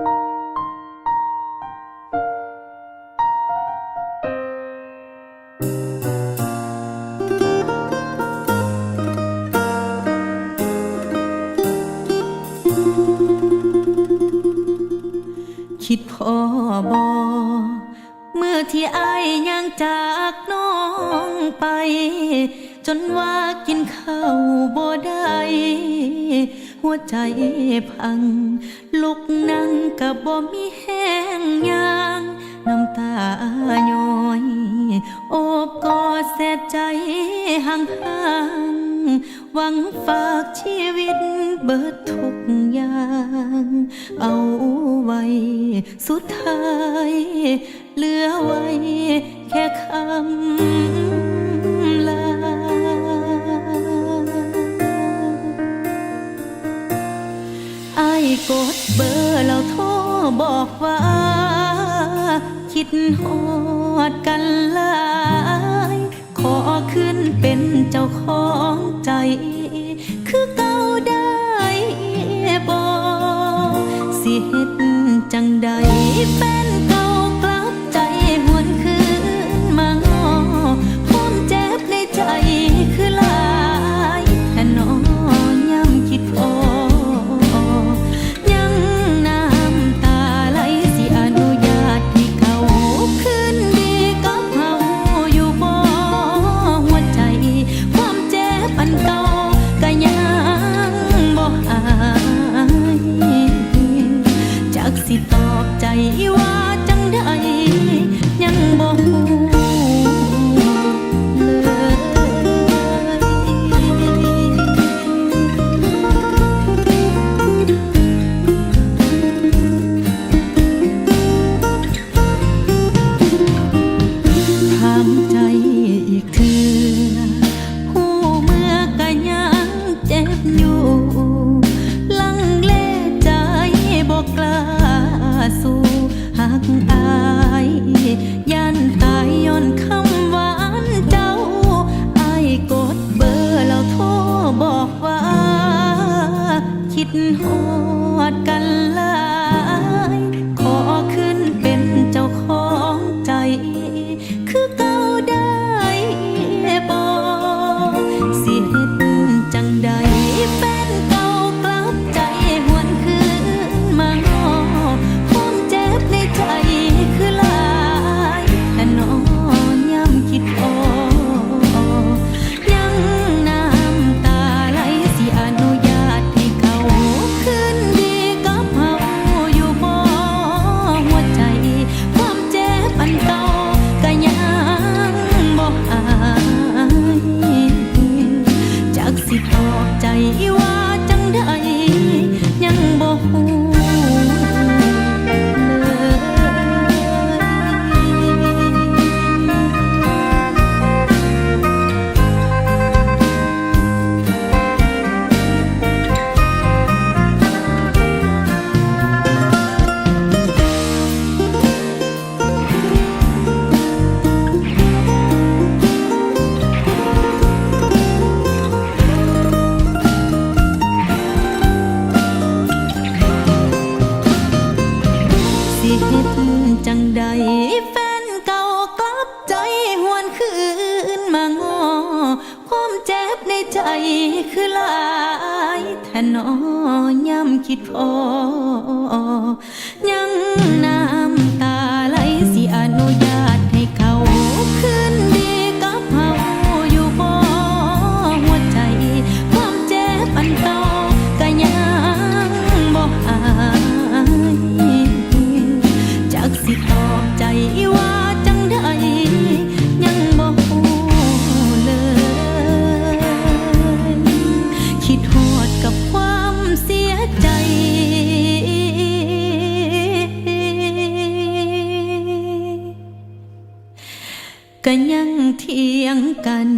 คิดพ่อบอเมื่อที่อายยังจากน้องไป จนว่ากินข้าวบ่ได้ หัวใจพัง ลุกนั่งกับบ่มีแห้งยางน้ำตาย้อย โอบกอดเสียใจห่างห่างๆหวังฝากชีวิตเบิดทุกอย่าง เอาไว้ สุดท้าย เหลือไว้แค่คำ กดเบอร์แล้วโทรบอกว่า คิดฮอดกันหลาย ขอขึ้นเป็นเจ้าของใจ คือเก่าได้บอสิเฮ็ดจังใดแฟน สิดจังใดแฟนเก่ากลับใจหวนคืนมางอ ความเจ็บในใจคือลายแทนนอย่ำคิดพอ ยังนา ก็ยังเทียงกัน